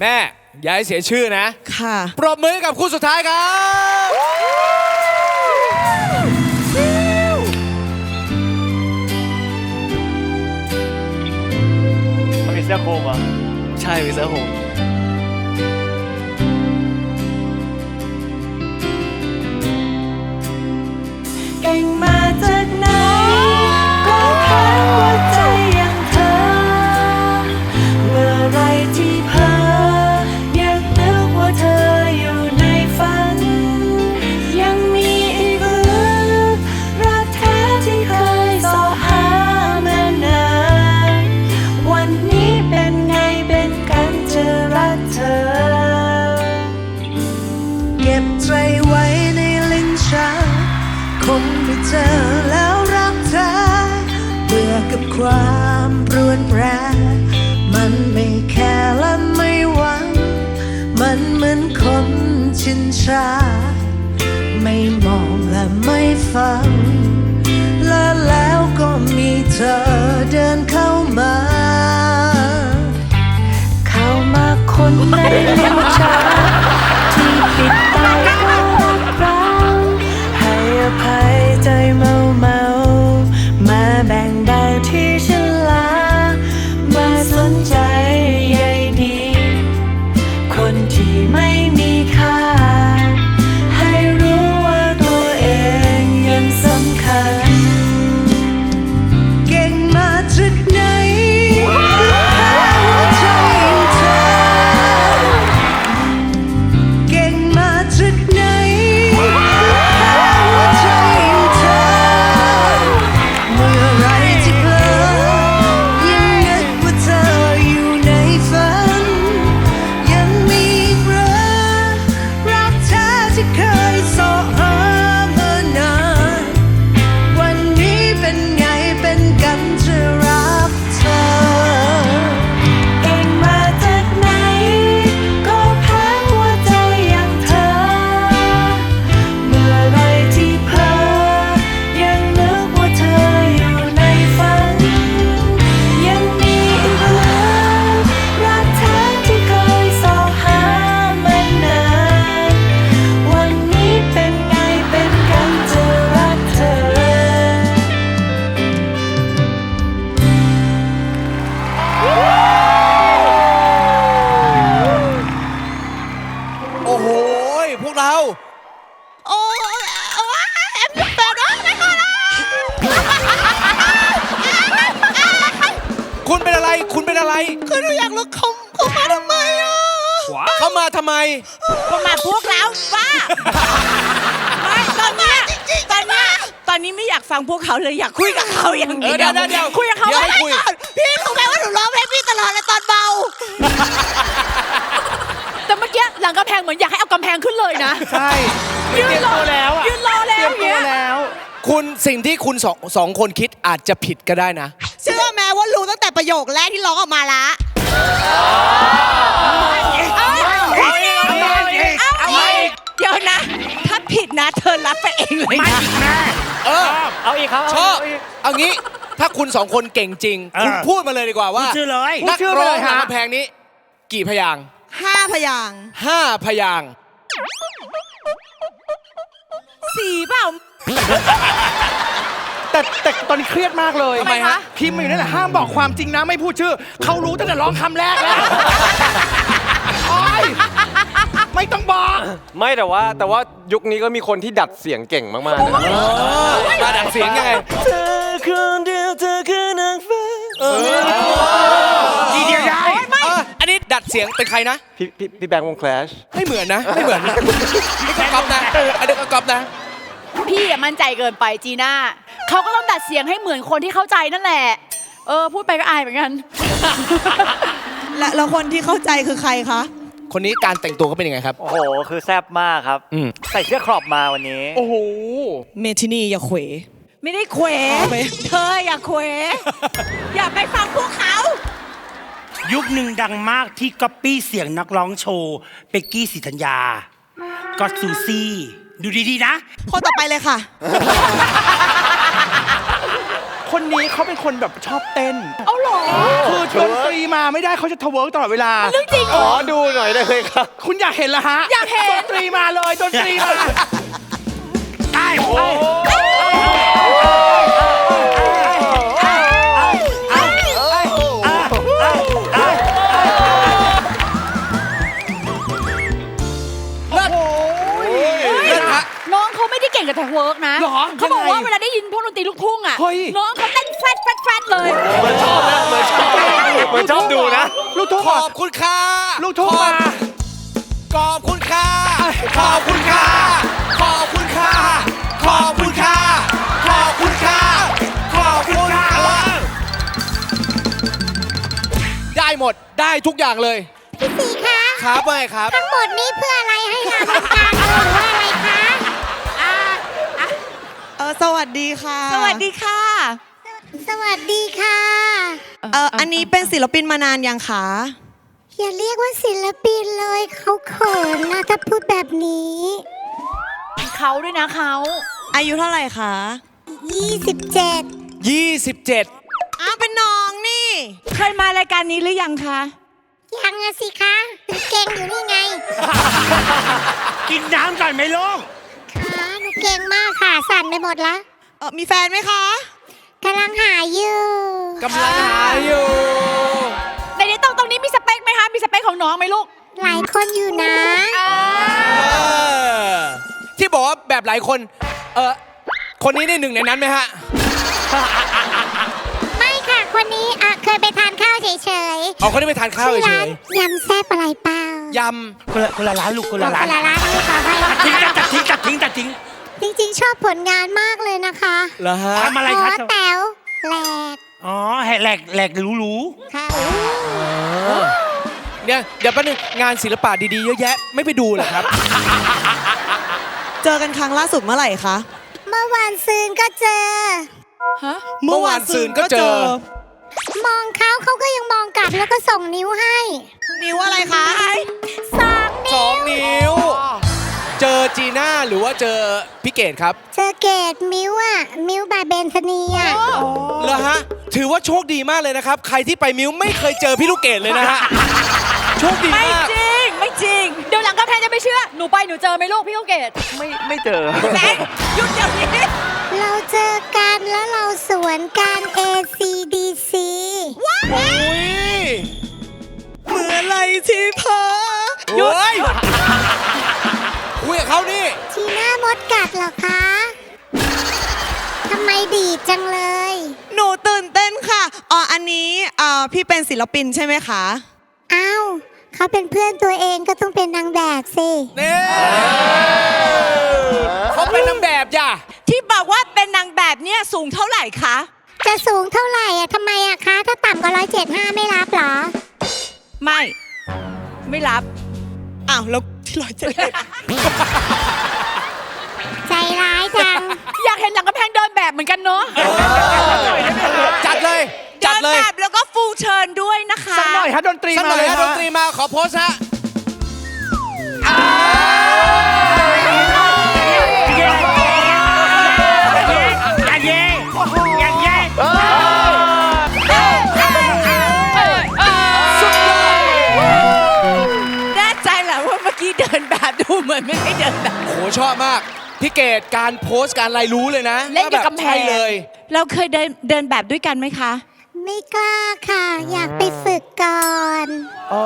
แม่อย่าให้เสียชื่อนะ ค่ะ ปรบมือให้กับคู่สุดท้ายครับ มันมีเสื้อโคลุมเหรอใช่มีเสื้อหงเก่งมาจากไหน ก็แพ้หัวใจ ชิ กฟังพวกเขาเลยอยากคุยกับเขาอย่างเออเดี๋ยวเดี๋ยวเดี๋ยวคุยกับเขาเดี๋ยวให้คุย ก่อนพี่รู้ไหมว่าหนูร้องเพลงพี่ตลอดเลยตอนเบา แต่เมื่อกี้หลังกำแพงเหมือนอยากให้เอากำแพงขึ้นเลยนะ ใช่ยืนรอแล้วยืนรอแล้วอย่างเงี้ยคุณสิ่งที่คุณสองสองคนคิดอาจจะผิดก็ได้นะ เชื่อไหมว่ารู้ตั้งแต่ประโยคแรกที่ร้องออกมาละ เดี๋ยวนะ ถ้าผิดนะ เธอรับไปเองเลยนะ เออ เอาอีกครับชอบ เาก เอางี้ ถ้าคุณสองคนเก่งจริง เออคุณพูดมาเลยดีกว่าว่าพูดชื่อเลยนักพูดชื่อร้องเลยหางฮะ กำแพงนี้ กี่พยางค์ห้าพยางค์ห้าพยางค์สี่เปล่า แต่แต่ตอนนี้เครียดมากเลยทำไมฮะ พิมพ์มาอยู่นั่นแหละห้ามบอกความจริงนะไม่พูดชื่อ เขารู้ตั้งแต่ร้องคำแรกแล้วโอ๊ย ไม่ต้องบอกไม่แต่ว่าแต่ว่ายุคนี้ก็มีคนที่ดัดเสียงเก่งมากๆนะมาดัดเสียงยังไงเธอคนเดียวเธอคือนางฟ้าทีเดียวได้เอออันนี้ดัดเสียงเป็นใครนะพี่พี่พี่แบงค์วงแคลชไม่เหมือนนะไม่เหมือนนะนี่ก็ก๊อปนะอันนี้ก็ก๊อปนะพี่อะมั่นใจเกินไปจีน่าเขาก็ต้องดัดเสียงให้เหมือนคนที่เข้าใจนั่นแหละ เออ พูดไปก็อายเหมือนกัน และแล้วคนที่เข้าใจคือใครคะ คนนี้การแต่งตัวก็เป็นยังไงครับ โอ้โห คือแซ่บมากครับ อืม ใส่เสื้อครอปมาวันนี้ โอ้โห เมทินีอย่าเขว ไม่ได้เขวเอาไปเธออย่าเขวอย่าไปฟังพวกเขา ยุคหนึ่งดังมากที่ก๊อปปี้เสียงนักร้องโชว์เป็กกี้สิธัญญาก็อตซูซี่ ดูดีๆนะ คนต่อไปเลยค่ะ คนนี้เขาเป็นคนแบบชอบเต้น เอาเหรอ คือดนตรีมาไม่ได้เขาจะทเวิร์กตลอดเวลา เรื่องจริงเหขรอ อดูหน่อยได้ไหมครับ คุณอยากเห็นเหรอฮะอยากเห็น ดนตรีมาเลยดนตรีมา ได้โอ้ ก่งกับแต่เวิร์กนะ หรอเขาบอกยังไงว่าเวลาได้ยินพวกดนตรีลูกทุ่งอะ เฮ้ย น้องเขาเต้นแฟดแฟดแฟดเลย เหมือนชอบนะเหมือนชอบเหมือนชอบดูนะ ลูกทุ่งขเหรอบคุณค่ะลูกทุ่งมา ขอบคุณค่ะขอบคุณค่ะขอบคุณค่ะขอบคุณค่ะขอบคุณค่ะขอบคุณค่ะได้หมดได้ทุกอย่างเลยพี่สีคะครับว่าไงครับ ทั้งหมดนี้เพื่ออะไรให้งานวงการหรือว่าอะไรคะเออ สวัสดีค่ะสวัสดีค่ะ สวัสดีค่ะ เอออันนี้เป็นศิลปินมานานยังคะอย่าเรียกว่าศิลปินเลยเขาเขินนะถ้าพูดแบบนี้ เขาด้วยนะเขา อายุเท่าไหร่คะ 27 27 อ้าวเป็นน้องนี่ เคยมารายการนี้หรือยังคะ ยังอะสิคะหนูเก่งอยู่นี่ไง กินน้ำก่อนไหมลูกค่ะหนู เก่งมากค่ะ สั่นไปหมดละเออมีแฟนไหมคะกำลังหาอยู่กำลังหาอยู่ในนี้ตรงตรงนี้มีสเปคไหมคะ มีสเปคของน้องไหมลูก หลายคนอยู่นะเออที่บอกว่าแบบหลายคน เออคนนี้ได้หนึ่งในนั้นไหมฮะ ไม่ค่ะคนนี้อะเคยไปทานข้าวเฉยเอาคนนี้ไปทานๆข้าวชื่อเฉร้านยยำแซ่บอะไรเปล่าๆยคนละคนละร้านลูกคนคละนร้านละร้านนี้ขอให้ทิ้งตัดตัดทิ้งตัดทิ้งตัดทิ้ง จริงๆ ชอบผลงานมากเลยนะคะำเหรอฮะทำอะไรหัควรับแต๋วแหลกอ๋อแหกแหลกแหลกรู้รู้ค่ะเนี่ยเดี๋ยวแป๊บนึงงานศิลปะดีๆเยอะแยะไม่ไปดูเหรอครับ เจอกันครั้งล่าสุดเมื่อไหร่คะ เมื่อวานซืนก็เจอ เมื่อวานซืนก็เจอ มองเขาเขาก็ยังมองกลับแล้วก็ส่งนิ้วให้ นิ้วอะไรคะสองสนิ้อวงนิ้ว เจอจีน่าหรือว่าเจอพี่เกดครับเจอเกตมิ้วอะมิ้วบายเบนธนีอะเหรอฮะ ถือว่าโชคดีมากเลยนะครับ ใครที่ไปมิวไม่เคยเจอพี่ลูกเกดเลยนะฮะ โชคดีไม่มาก จริง ไม่จริง เดี๋ยวหลังกำแพงจะไม่เชื่อ หนูไปหนูเจอไหมลูกพี่ลูกเกดไม่ไม่เจอ แบงค์หยุดเดี๋ยวนี้ เราเจอกันแล้วเราสวนกัน A C D C อุ้ยเมื่อไหรที่พอหยุด คุยกับเขานี่ ทีหน้ามดกัดเหรอคะทำไมดีดจังเลย หนูตื่นเต้นค่ะอ๋ออันนี้เอ่อพี่เป็นศิลปินใช่ไหมคะ อ้าวเขาเป็นเพื่อนตัวเองก็ต้องเป็นนางแบบสิ นี่เขาเป็นนางแบบจ้ะที่บอกว่าเป็นนางแบบเนี่ยสูงเท่าไหร่คะ จะสูงเท่าไหร่อะทำไมอะคะ ถ้าต่ำกว่าร้อยเจ็ดห้าไม่รับเหรอ ไม่ ไม่รับ อ้าวแล้วที่ ร้อยเจ็ดใจร้ายจัง อยากเห็นหลังกำแพงเดินแบบเหมือนกันเนาะจัดเลย จัดเลยดินแบบแล้วก็ฟูลเชิญด้วยนะคะสักหน่อยฮะดนตรีสักหมาน่อยเลยฮะฮะดนตรีมาขอโพสฮะอย่า แบบดูเหมือนไม่ได้เดินแบบ โหชอบมาก พี่เกดการโพสต์การอะไรรู้เลยนะเล่นกับว่าบบกำแพงใช่เลย เราเคยเดินเดินแบบด้วยกันไหมคะ ไม่กล้าค่ะ อยากไปฝึกก่อน อ๋อ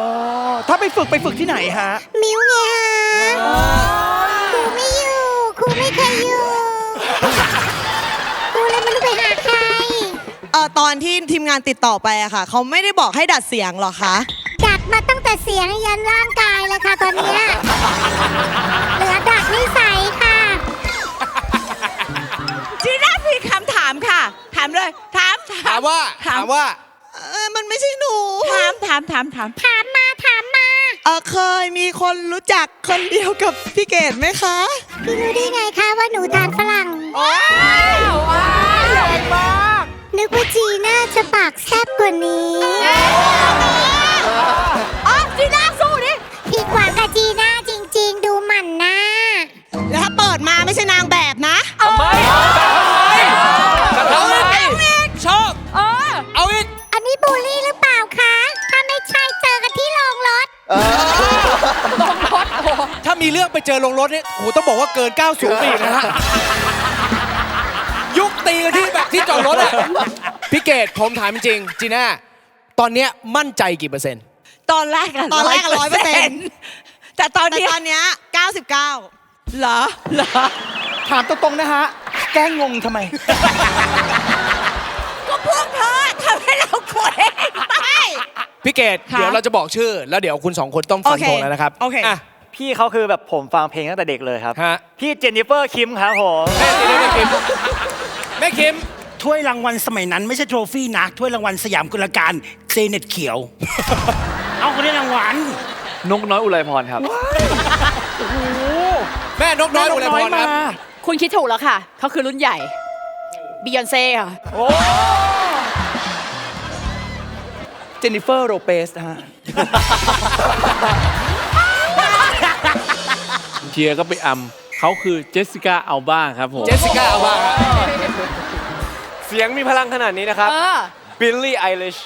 ถ้าไปฝึกไปฝึกที่ไหนฮะ มิ้วไงฮะครูไม่อยู่ครูไม่เคยอยู่ครูเลยไมันไปหาใคร เออตอนที่ทีมงานติดต่อไปอะค่ะ เขาไม่ได้บอกให้ดัดเสียงหรอคะ ดัดมาตั้ง แต่เสียงยันร่างกายเลยค่ะตอนเนี้ยเหลือดัดนิสัยค่ะ จีน่ามีคำถามค่ะ ถามเลย ถาม ถามว่าถามว่า เออมันไม่ใช่หนูถาม ถาม ถาม ถาม ถามมาถามมาเออเคยมีคนรู้จักคนเดียวกับพี่เกดไหมคะพี่รู้ได้ไงคะว่าหนูทานฝรั่งนึกว่าจีน่าจะปากแซ่บกว่านี้อ๋อจีน่าสู้ดิผิด ขวางกับจีน่าจริง ๆ ดูหมันหน้า แล้วถ้าเปิดมาไม่ใช่นางแบบนะ ทำไมเราทำไมเอะทำมชอบเออเอาอีกอันนี้บูลลี่หรือเปล่าคะ ถ้าไม่ใช่เจอกันที่โรงรถโรงรถถ้ามีเรื่องไปเจอโรงรถเนี่ยโอ้โหต้องบอกว่าเกินก้าสูงปีนะฮะยุคตีกันที่แบบที่จอดรถอะพี่เกดผมถามจริงจีน่าตอนเนี้ยมั่นใจกี่เปอร์เซ็นต์ ตอนแรกอะตอนแรกอะ100%แต่ตอนแต่นี้ตอนเนี้ย99 เหรอเหรอ ถามตรงๆนะฮะ แกล้งงงทำไม ก็พวกเธอทำให้เราโกรธเองไป พี่เกดค่ะ เดี๋ยวเราจะบอกชื่อ แล้วเดี๋ยวคุณสองคนต้องฟันธงแล้วนะครับโอเคอะพี่เขาคือแบบผมฟังเพลงตั้งแต่เด็กเลยครับ ฮะ พี่เจนนิเฟอร์คิมครับผม แม่คิมแม่คิมแม่คิมถ้วยรางวัลสมัยนั้นไม่ใช่โทรฟี่นะ ถ้วยรางวัลสยามกุลการเจเน็ตเขียว เอาเขาได้รางวัลนกน้อยอุไรพรครับแม่นกน้อยอุไรพรครับ คุณคิดถูกแล้วค่ะ เขาคือรุ่นใหญ่บิยอนเซ่ค่ะเจนนิเฟอร์โรเปสนะฮะเชียร์ก็ไปอำเขาคือเจสสิก้าอัลบ้าครับผม เจสสิก้าเอาบ้างครับเสียงมีพลังขนาดนี้นะครับเออบิลลี่ไอริช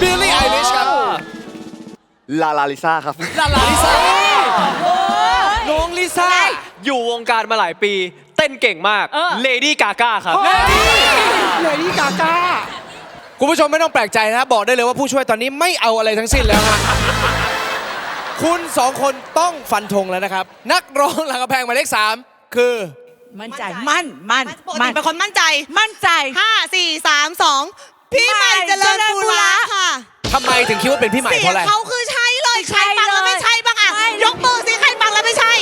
บิลลี่ไอริชครับ ลาลาลิซ่าครับ ลาลาลิซ่าน้องลิซ่า อยู่วงการมาหลายปี เต้นเก่งมากเออเลดี้กาก้าครับ เลดี้กาก้า คุณผู้ชมไม่ต้องแปลกใจนะ บอกได้เลยว่าผู้ช่วยตอนนี้ไม่เอาอะไรทั้งสิ้นแล้วฮะ คุณสองคนต้องฟันธงแล้วนะครับ นักร้องหลังกระแพงหมายเลขสามคือ มั่นใจ มั่น มั่น ปกติเป็นคนมั่นใจ มั่นใจ5 4 3 2พี่ใหม่เจริญปุระค่ะ ทำไมถึงคิดว่าเป็นพี่ใหม่เสีเพยราะอะไรงเขาคือใช่เลยใช่ใครฟังแล้วเลยไม่ใช่บ้างอะไม่ยกมือสิใครฟังแล้วไม่ใช่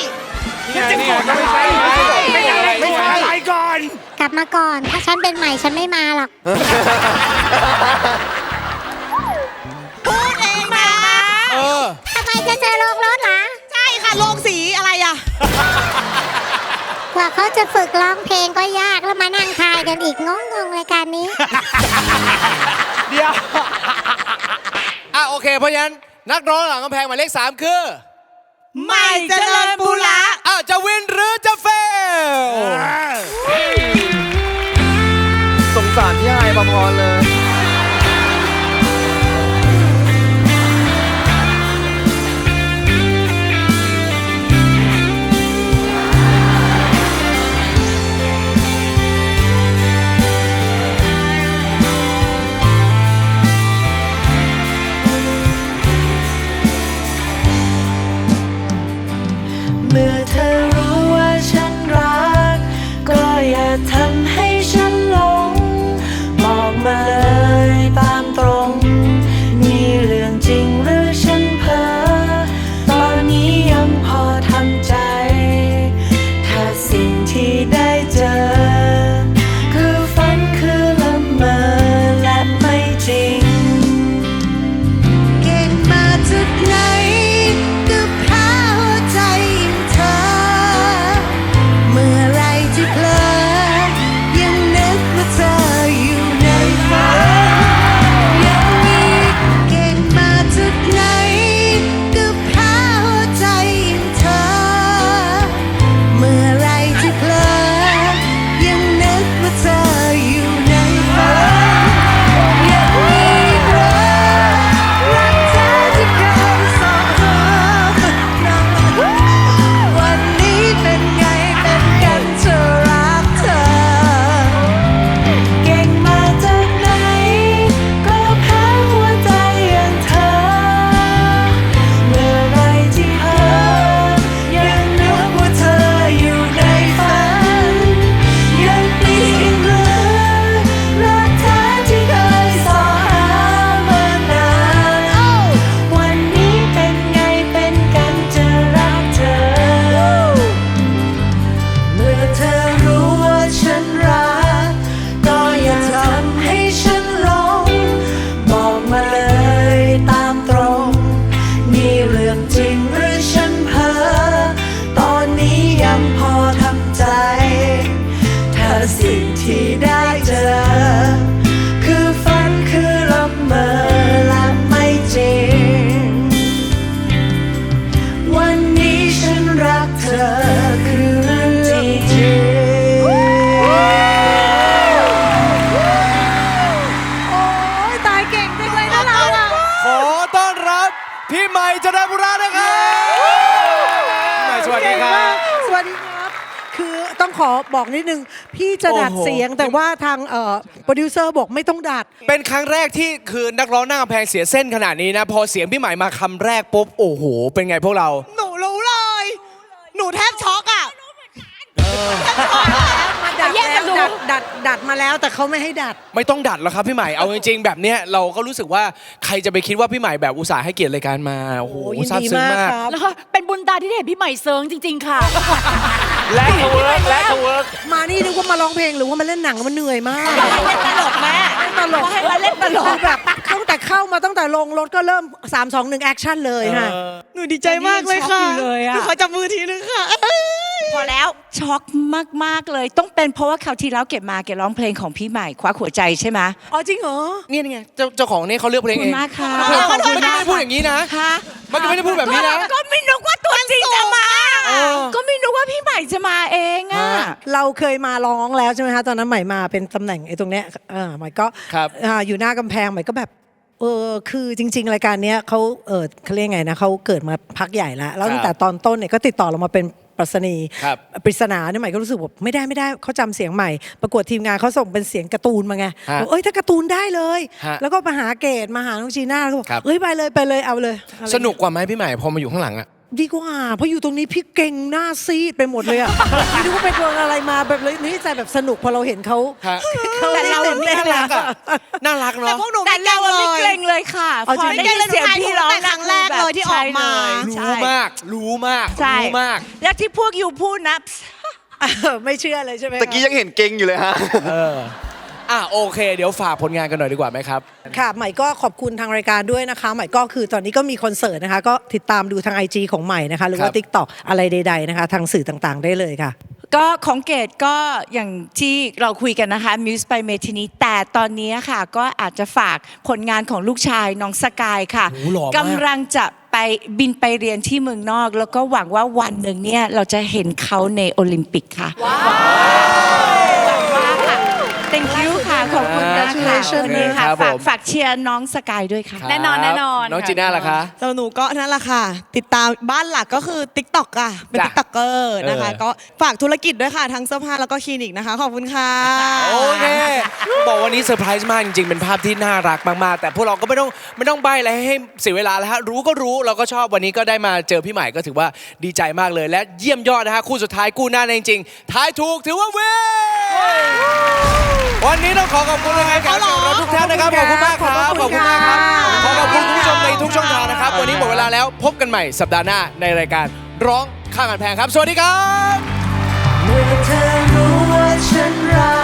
ไม่ใช่ไม่ใช่ไม่ใช่อะไรก่อน กลับมาก่อน ถ้าฉันเป็นใหม่ฉันไม่มาหรอก พูดเองนะเออ ทำไมจะเจอลงรถล่ะใช่ค่ะโรงสีอะไรอะ กว่าเขาจะฝึกร้องเพลงก็ยากแล้วมานั่งทายกันอีกงงงๆรายการนี้ เดี๋ยว อะโอเค เพราะฉะนั้นนักร้องหลังกำแพงหมายเลขสามคือ ใหม่เจริญปุระอะจะวินหรือจะเฟล สงสารพี่ไฮประพรเลย ดนึง พี่จะดัดโอ้โหเสียงแต่ว่าทางเอ่อโปรดิวเซอร์บอกไม่ต้องดัด เป็นครั้งแรกที่คือนักร้องหน้ากำแพงเสียเส้นขนาดนี้นะ พอเสียงพี่ใหม่มาคำแรกปุ๊บ โอ้โห เป็นไงพวกเรา หนูรู้เลย หนูแทบช็อกอะมา ดัดแยกกัแล้นวดูดัดดัดดัดมาแล้วแต่เขาไม่ให้ดัด ไม่ต้องดัดหรอกครับพี่ใหม่เอาจริงๆแบบเนี้ยเราก็รู้สึกว่าใครจะไปคิดว่าพี่ใหม่แบบอุตส่าห์ให้เกียรติรายการมาโอ้โหโอ้ยินซาบดีซึ้งมากมาก ครับ แล้วก็เป็นบุญตาที่ได้เห็นพี่ใหม่เซิงจริง ๆ ค่ะ และทเวิร์กและทเวิร์กมานี่นึกว่ามาร้องเพลงหรือว่ามาเล่นหนังมันเหนื่อยมากเล่นตลกแม่ตลกให้มาเล่นตลกคือแบบตั้งแต่เข้ามาตั้งแต่ลงรถก็เริ่ม 3 2 1 แอคชั่นเลยค่ะ หนูดีใจมากเลยค่ะช็อกอยู่เลยอะหนูขอจับมือทีนึงค่ะ พอแล้วช็อกมาก ๆ เลย ต้องเป็นเพราะว่าคราวที่แล้วเก็บมาเก็บร้องเพลงของพี่ใหม่คว้าหัวใจใช่ไหมอ๋อจริงเหรอนี่ไงเจ้าเจ้าของนี่เขาเลือกเพลงขอบเอคุงณมากค่ะเมื่อกี้ไม่ได้พูดอย่างนี้นะ ค่ะเมื่อกี้ไม่ได้พูดแบบนี้นะ ก็ไม่นึกว่าตัวจริงจะมา เออ ก็ไม่นึกว่าพี่ใหม่จะมาเองอะ ฮะ เราเคยมาร้องแล้วใช่ไหมคะตอนนั้นใหม่มาเป็นตำแหน่งไอ้ตรงเนี้ยเออใหม่ก็ครับอ่าอยู่หน้ากำแพงใหม่ก็แบบเออคือจริง ๆ รายการเนี้ยเขาเออเขาเรียกไงนะเขาเกิดมาพักใหญ่แล้วแล้วตั้งแต่ตอนต้นเนี่ยก็ติดต่อเรามาเป็น ปรัชนีครับปริศนาเนี่ยใหม่ก็รู้สึกว่าไม่ได้ไม่ได้เขาจำเสียงใหม่ ประกวดทีมงานเขาส่งเป็นเสียงการ์ตูนมาไงฮะบอกเอ้ยถ้าการ์ตูนได้เลย ฮะแล้วก็มาหาเกดมาหาน้องจีน่าแล้วก็บอกครับ เอ้ยไปเลยไปเลยเอาเลยอะไรสนุกกว่าไหมพี่ใหม่พอมาอยู่ข้างหลังอะ ดีกว่าเพราะอยู่ตรงนี้พี่เก่งหน้าซีดไปหมดเลยอะไม่รู้ว่าไปโดนอะไรมาแบบเลยนี่ใจแบบสนุกพอเราเห็นเขาฮะ เขาแต่เราต้นไม่ต้นน่ารักอะน่ารักแต่เนาะพวกหนูแต่เราไม่เกรงเลยค่ะเอาพจริองได้ยินเสียงพี่ร้องแต่ครั้งแรกเลยที่ออกมาใช่รู้เลยมาก รู้มากใช่รู้มาก แล้วที่พวกยูพูดนะเออไม่เชื่อเลยใช่ไหมตะกี้ยังเห็นเก่งอยู่เลยฮะเอออะโอเค เดี๋ยวฝากผลงานกันหน่อยดีกว่าไหมครับ ค่ะใหม่ก็ขอบคุณทางรายการด้วยนะคะ ใหม่ก็คือตอนนี้ก็มีคอนเสิร์ตนะคะ ก็ติดตามดูทาง IG ของใหม่นะคะ หรือว่าครับ t ิ k t o k อะไรใด ๆนะคะ ทางสื่อต่างๆ ได้เลยค่ะ ก็ของเกดก็อย่างที่เราคุยกันนะคะ Muse by เมทินีแต่ตอนนี้ค่ะ ก็อาจจะฝากผลงานของลูกชายน้องสกายค่ะโอ้หล่อมาก กำลังจะไปบินไปเรียนที่เมืองนอก แล้วก็หวังว่าวันหนึ่งเนี่ยเราจะเห็นเขาในโอลิมปิกค่ะ ว้าว คุณนะคะ Congratulations วันนี้ค่ะครับผมฝากฝากเชียร์น้องสกายด้วยค่ะแน่นอนแน่นอนน้องค่ะ จีน่าล่ะคะ สำหรับหนูก็นั่นแหละค่ะ ติดตามบ้านหลักก็คือ t ิ k t o k อะเป็น จ้ะ t ิ k t o k เกอร์นะคะ เออ ก็ฝากธุรกิจด้วยค่ะ ทั้งเสื้อผ้าแล้วก็คลินิกนะคะ ขอบคุณค่ะ โอเคบอกวันนี้เซอร์ไพรส์มากจริงๆ เป็นภาพที่น่ารักมากๆ แต่พวกเราก็ไม่ต้องไม่ต้องใบอะไรให้เสียเวลาแล้วฮะ รู้ก็รู้เราก็ชอบวันนี้ก็ได้มาเจอพี่ใหม่ก็ถือว่าดีใจมากเลย และเยี่ยมยอดนะฮะ คู่สุดท้ายกู้หน้าจริงๆทายถูกถือว่าเว้วันนี้ต้องขอขอบคุณรายการของเราทุกท่านนะครับขอบคุณมากครับขอบคุณมากครับขอขอบคุณคุณผู้ชมในทุกช่องทางนะครับ วันนี้หมดเวลาแล้วพบกันใหม่สัปดาห์หน้าในรายการร้องข้างกันแพงครับ สวัสดีครับ เมื่อเธอรู้ว่าฉันรักก็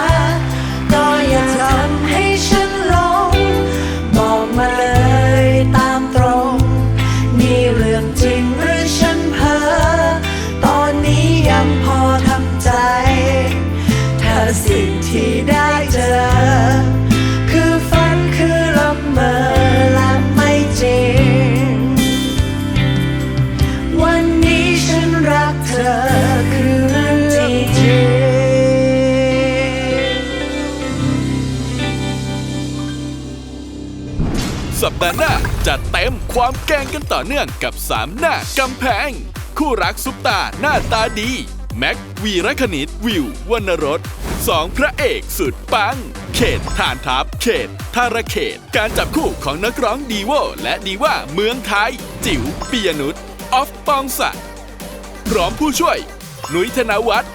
ปดาห์หน้าจัดเต็มความแกงกันต่อเนื่องกับ 3 หน้ากำแพง คู่รักซุปตาหน้าตาดี แม็กวีรคณิตวิววรรณรสสองพระเอกสุดปัง เขตฐานทัพเขตธารเขต การจับคู่ของนักร้องดีโวและดีว่าเมืองไทย จิ๋วปียนุษย์ออฟปองศักดิ์พร้อมผู้ช่วย หนุยธนวัฒน์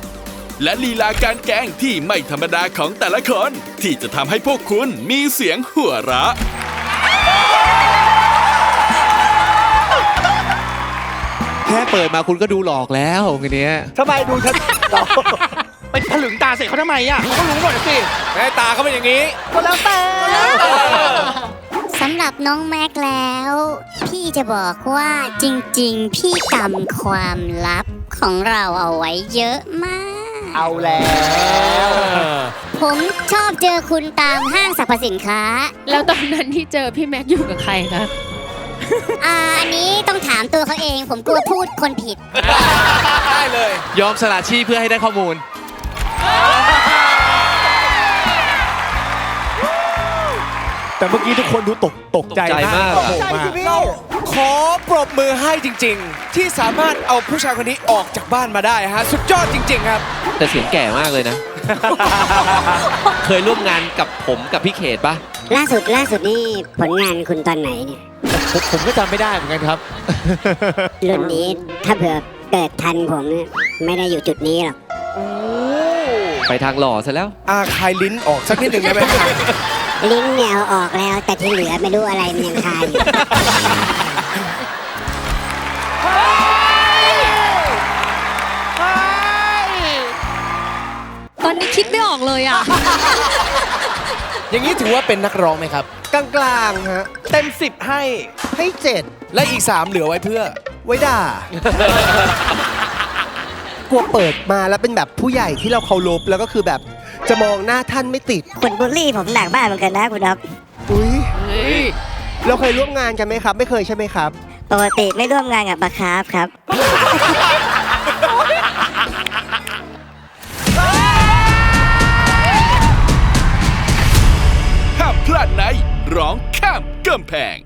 และลีลาการแกงที่ไม่ธรรมดาของแต่ละคน ที่จะทำให้พวกคุณมีเสียงหัวเราะ แค่เปิดมาคุณก็ดูหลอกแล้วทีเนี้ยทำไมดูฉันไปถลึงตาใส่เขาทำไมอะเขารู้หมดสิแม่ตาเขาเป็นอย่างนี้สำหรับน้องแม็กแล้ว พี่จะบอกว่าจริงๆ พี่กำความลับของเราเอาไว้เยอะมาก เอาแล้ว ผมชอบเจอคุณตามห้างสรรพสินค้า แล้วตอนนั้นที่เจอพี่แม็กอยู่กับใครคะอ่าอันนี้ต้องถามตัวเขาเอง ผมกลัวพูดคนผิด ได้เลย ยอมสละชีพเพื่อให้ได้ข้อมูล แต่เมื่อกี้ทุกคนดูตกตกใจตกใจมากโอ้โหใจมาสิพี่ขอปรบมือให้จริง ๆ ที่สามารถเอาผู้ชายคนนี้ออกจากบ้านมาได้ฮะ สุดยอดจริง ๆ ครับ แต่เสียงแก่มากเลยนะ เคยร่วมงานกับผมกับพี่เขตปะล่าสุดล่าสุดนี่ผลงานคุณตอนไหนเนี่ยผมผมก็จำไม่ได้เหมือนกันครับ รุ่นนี้ถ้าเผื่อเกิดทันผมเนี่ยไม่ได้อยู่จุดนี้หรอกไปทางหล่อซะแล้ว อาคายลิ้นออกสักนิดหนึ่งได้ไหมครับลิ้นเนี่ยเอาออกแล้วแต่ที่เหลือไม่รู้อะไรมันยังคาอยู่ ตอนนี้คิดไม่ออกเลยอะ อย่างนี้ถือว่าเป็นนักร้องไหมครับ กลางๆฮะเต็มสิบให้ให้เจ็ดและอีก3เหลือไว้เพื่อ ไว้ด่ากลัวเปิดมาแล้วเป็นแบบผู้ใหญ่ที่เราเคารพแล้วก็คือแบบจะมองหน้าท่านไม่ติด คุณบูลลี่ผมหนักบ้านเหมือนกันนะคุณอ๊อฟอุ้ยเราเคยร่วมงานกันไหมครับ ไม่เคยใช่ไหมครับ ปกติไม่ร่วมงานกับปลาคาร์ฟครับ ในร้องข้ามกำแพง